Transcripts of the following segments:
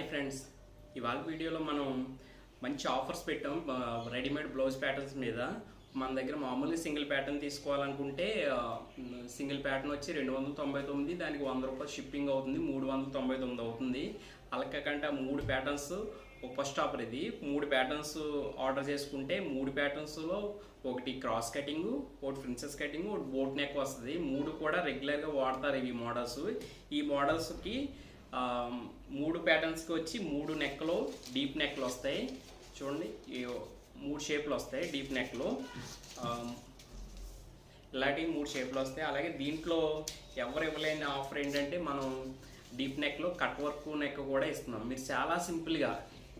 Hi friends. ఇవాళ వీడియోలో మనం మంచి ఆఫర్స్ పెట్టాం. రెడీమేడ్ బ్లౌజ్ ప్యాటర్న్స్ మీద. మన దగ్గర మామూలుగా సింగిల్ ప్యాటర్న్ తీసుకోవాలనుకుంటే సింగిల్ ప్యాటర్న్ వచ్చి రెండు వందల తొంభై తొమ్మిది దానికి వంద రూపాయలు షిప్పింగ్ అవుతుంది మూడు వందల తొంభై తొమ్మిది అవుతుంది. అలాగకంటే ఆ మూడు ప్యాటర్న్స్ ఒక ఫస్ట్ ఆఫర్ ఇది. మూడు ప్యాటర్న్స్ ఆర్డర్ చేసుకుంటే మూడు ప్యాటర్న్స్లో ఒకటి క్రాస్ కటింగ్ ఒకటి ప్రిన్సెస్ కటింగ్ ఒకటి బోట్ నెక్ వస్తుంది. మూడు కూడా రెగ్యులర్గా వాడతారు ఇవి మోడల్స్. ఈ మోడల్స్కి మూడు ప్యాటర్న్స్కి వచ్చి మూడు నెక్లు డీప్ నెక్లు వస్తాయి. చూడండి మూడు షేప్లు వస్తాయి డీప్ నెక్లు ఇలాంటివి మూడు షేప్లు వస్తాయి. అలాగే దీంట్లో ఎవరు ఇవ్వలేని ఆఫర్ ఏంటంటే మనం డీప్ నెక్లో కట్ వర్క్ నెక్ కూడా ఇస్తున్నాం. మీరు చాలా సింపుల్గా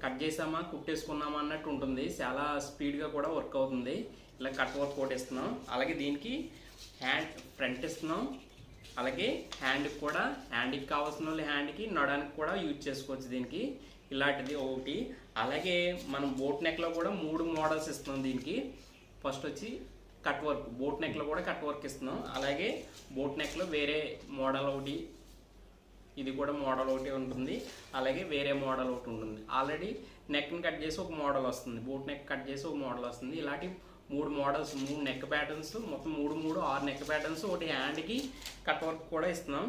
కట్ చేసామా కుట్టేసుకున్నామా అన్నట్టు ఉంటుంది. చాలా స్పీడ్గా కూడా వర్క్ అవుతుంది. ఇలా కట్ వర్క్ కూడా ఇస్తున్నాం అలాగే దీనికి హ్యాండ్ ఫ్రంట్ ఇస్తున్నాం. అలాగే హ్యాండ్కి కూడా హ్యాండ్కి కావాల్సిన వాళ్ళు హ్యాండ్కి నడానికి కూడా యూజ్ చేసుకోవచ్చు దీనికి. ఇలాంటిది ఒకటి. అలాగే మనం బోట్ నెక్లో కూడా మూడు మోడల్స్ ఇస్తున్నాం దీనికి. ఫస్ట్ వచ్చి కట్ వర్క్ బోట్ నెక్లో కూడా కట్ వర్క్ ఇస్తున్నాం. అలాగే బోట్ నెక్లో వేరే మోడల్ ఒకటి. ఇది కూడా మోడల్ ఒకటి ఉంటుంది. అలాగే వేరే మోడల్ ఒకటి ఉంటుంది. ఆల్రెడీ నెక్ని కట్ చేసి ఒక మోడల్ వస్తుంది. బూట్ నెక్ కట్ చేసి ఒక మోడల్ వస్తుంది. ఇలాంటి మూడు మోడల్స్ మూడు నెక్ ప్యాటర్న్స్ మొత్తం మూడు మూడు ఆరు నెక్ ప్యాటర్న్స్ ఒకటి హ్యాండ్కి కట్ వర్క్ కూడా ఇస్తున్నాం.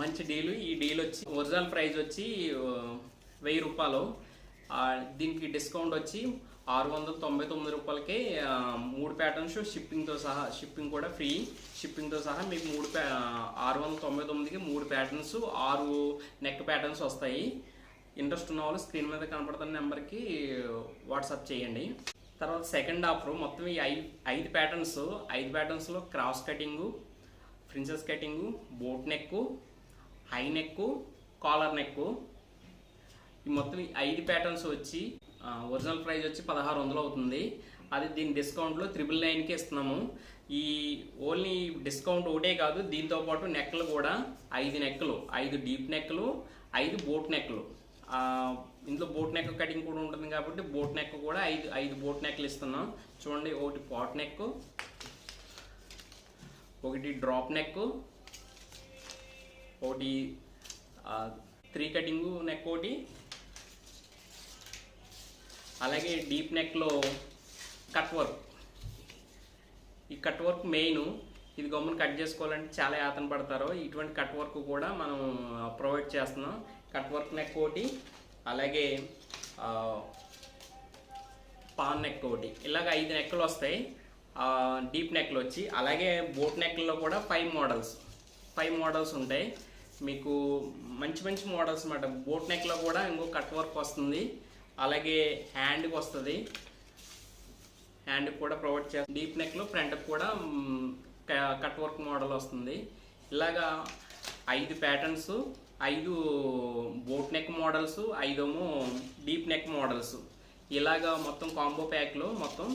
మంచి డీలు ఈ డీల్ వచ్చి ఒరిజినల్ ప్రైస్ వచ్చి వెయ్యి రూపాయలు. దీనికి డిస్కౌంట్ వచ్చి ఆరు వందల తొంభై తొమ్మిది రూపాయలకి మూడు ప్యాటర్న్స్ షిప్పింగ్తో సహా షిప్పింగ్ కూడా ఫ్రీ షిప్పింగ్తో సహా మీకు మూడు ప్యా ఆరు వందల తొంభై తొమ్మిదికి మూడు ప్యాటర్న్స్ ఆరు నెక్ ప్యాటర్న్స్ వస్తాయి. ఇంట్రెస్ట్ ఉన్న వాళ్ళు స్క్రీన్ మీద కనపడుతున్న నెంబర్కి వాట్సాప్ చేయండి. తర్వాత సెకండ్ ఆఫర్ మొత్తం ఈ ఐదు ఐదు ప్యాటర్న్స్ ఐదు ప్యాటర్న్స్లో cross cutting princess cutting boat neck high neck collar neck ఈ మొత్తం ఈ ఐదు ప్యాటర్న్స్ వచ్చి ఒరిజినల్ ప్రైస్ వచ్చి పదహారు వందలు అవుతుంది. అది దీని డిస్కౌంట్లో త్రిబుల్ నైన్కి ఇస్తున్నాము. ఈ ఓన్లీ డిస్కౌంట్ ఒకటే కాదు దీంతో పాటు నెక్లు కూడా ఐదు నెక్లు ఐదు డీప్ నెక్లు ఐదు బోట్ నెక్లు ఇందులో బోట్ నెక్ కటింగ్ కూడా ఉంటుంది కాబట్టి బోట్ నెక్ కూడా ఐదు ఐదు బోట్ నెక్లు ఇస్తున్నాం. చూడండి ఒకటి పాట్ నెక్ ఒకటి డ్రాప్ నెక్ ఒకటి త్రీ కటింగ్ నెక్ ఒకటి. అలాగే డీప్ నెక్లో కట్ వర్క్ ఈ కట్ వర్క్ మెయిన్ ఇది గమ్మున కట్ చేసుకోవాలంటే చాలా యాతన పడతారు. ఇటువంటి కట్ వర్క్ కూడా మనం ప్రొవైడ్ చేస్తున్నాం. కట్ వర్క్ నెక్ ఒకటి అలాగే పాన్ నెక్ ఒకటి. ఇలాగ ఐదు నెక్లు వస్తాయి. డీప్ నెక్లు వచ్చి అలాగే బోట్ నెక్లలో కూడా ఫైవ్ మోడల్స్ ఫైవ్ మోడల్స్ ఉంటాయి. మీకు మంచి మంచి మోడల్స్ అన్నమాట. బోట్ నెక్లో కూడా ఇంకో కట్ వర్క్ వస్తుంది. అలాగే హ్యాండ్కి వస్తుంది. హ్యాండ్ కూడా ప్రొవైడ్ చేస్తుంది డీప్ నెక్లో ఫ్రంట్కి కూడా క- కట్ వర్క్ మోడల్ వస్తుంది. ఇలాగా ఐదు ప్యాటర్న్స్ ఐదు బోట్ నెక్ మోడల్స్ ఐదేమో డీప్ నెక్ మోడల్స్. ఇలాగా మొత్తం కాంబో ప్యాక్లో మొత్తం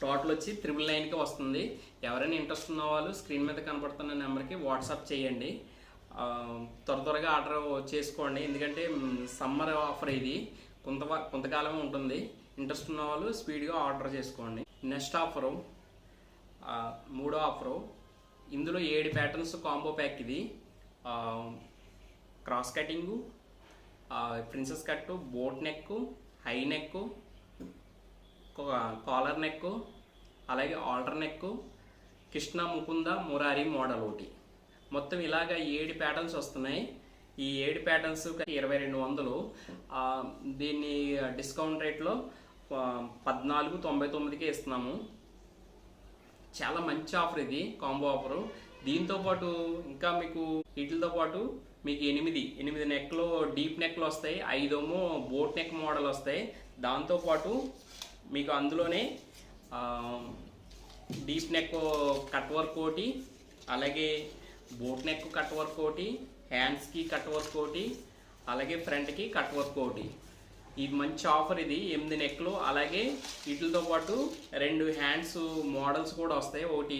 టోటల్ వచ్చి త్రిబుల్ నైన్కి వస్తుంది. ఎవరైనా ఇంట్రెస్ట్ ఉన్న వాళ్ళు స్క్రీన్ మీద కనపడుతున్న నెంబర్కి వాట్సాప్ చేయండి. త్వర త్వరగా ఆర్డర్ చేసుకోండి. ఎందుకంటే సమ్మర్ ఆఫర్ ఇది. కొంత కొంతకాలం ఉంటుంది. ఇంట్రెస్ట్ ఉన్న వాళ్ళు స్పీడ్గా ఆర్డర్ చేసుకోండి. నెక్స్ట్ ఆఫరు మూడో ఆఫరు. ఇందులో ఏడు ప్యాటర్న్స్ కాంబో ప్యాక్ ఇది. Cross cutting princess cut boat neck high neck collar neck అలాగే halter neck Krishna Mukunda Murari model ఒకటి. మొత్తం ఇలాగ ఏడు ప్యాటర్న్స్ వస్తున్నాయి. ఈ ఏడు ప్యాటర్న్స్ ఇరవై రెండు వందలు. దీన్ని డిస్కౌంట్ రేట్లో పద్నాలుగు తొంభై తొమ్మిదికి ఇస్తున్నాము. చాలా మంచి ఆఫర్ ఇది కాంబో ఆఫరు దీంతో పాటు ఇంకా మీకు వీటితో పాటు మీకు ఎనిమిది ఎనిమిది నెక్లు డీప్ నెక్లు వస్తాయి ఐదేమో బోట్ నెక్ మోడల్ వస్తాయి. దాంతో పాటు మీకు అందులోనే డీప్ నెక్ కట్ వర్క్ ఒకటి అలాగే బోట్ నెక్ కట్ వర్క్ ఒకటి హ్యాండ్స్కి కట్ వర్క్ ఒకటి అలాగే ఫ్రంట్కి కట్ వర్క్ ఒకటి. ఇది మంచి ఆఫర్ ఇది ఎనిమిది నెక్లు. అలాగే వీటితో పాటు రెండు హ్యాండ్స్ మోడల్స్ కూడా వస్తాయి. ఒకటి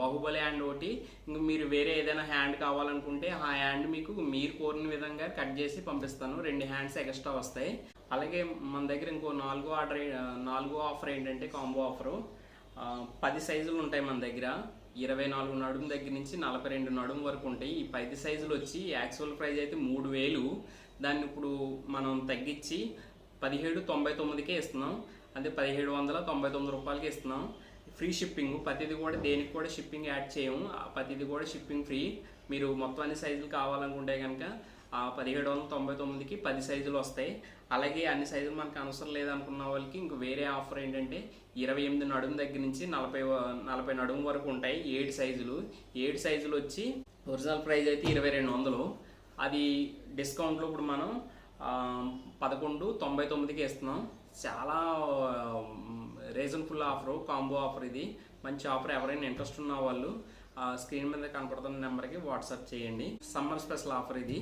బాహుబలి హ్యాండ్ ఒకటి. ఇంక మీరు వేరే ఏదైనా హ్యాండ్ కావాలనుకుంటే ఆ హ్యాండ్ మీకు మీరు కోరిన విధంగా కట్ చేసి పంపిస్తాను. రెండు హ్యాండ్స్ ఎక్స్ట్రా వస్తాయి. అలాగే మన దగ్గర ఇంకో నాలుగో ఆర్డర్ నాలుగో ఆఫర్ ఏంటంటే కాంబో ఆఫరు పది సైజులు ఉంటాయి మన దగ్గర. ఇరవై నాలుగు నడుము దగ్గర నుంచి నలభై రెండు నడుము వరకు ఉంటాయి. ఈ పది సైజులు వచ్చి యాక్చువల్ ప్రైస్ అయితే మూడు వేలు. దాన్ని ఇప్పుడు మనం తగ్గించి పదిహేడు తొంభై తొమ్మిదికే ఇస్తున్నాం. అదే పదిహేడు వందల తొంభై తొమ్మిది రూపాయలకి ఇస్తున్నాం. ఫ్రీ షిప్పింగ్ ప్రతిది కూడా దేనికి కూడా షిప్పింగ్ యాడ్ చేయము. ఆ ప్రతిది కూడా షిప్పింగ్ ఫ్రీ మీరు మొత్తం అన్ని సైజులు కావాలనుకుంటే కనుక ఆ పదిహేడు వందల తొంభై తొమ్మిదికి పది సైజులు వస్తాయి. అలాగే అన్ని సైజులు మనకు అవసరం లేదనుకున్న వాళ్ళకి ఇంక వేరే ఆఫర్ ఏంటంటే ఇరవై ఎనిమిది నడుము దగ్గర నుంచి నలభై నలభై నడుము వరకు ఉంటాయి ఏడు సైజులు ఏడు సైజులు వచ్చి ఒరిజినల్ ప్రైస్ అయితే ఇరవై రెండు వందలు. అది డిస్కౌంట్లో ఇప్పుడు మనం పదకొండు తొంభై తొమ్మిదికి ఇస్తున్నాం. చాలా రీజన్ఫుల్ ఆఫరు కాంబో ఆఫర్ ఇది. మంచి ఆఫర్ ఎవరైనా ఇంట్రెస్ట్ ఉన్న వాళ్ళు స్క్రీన్ మీద కనపడుతున్న నెంబర్కి వాట్సాప్ చేయండి. సమ్మర్ స్పెషల్ ఆఫర్ ఇది.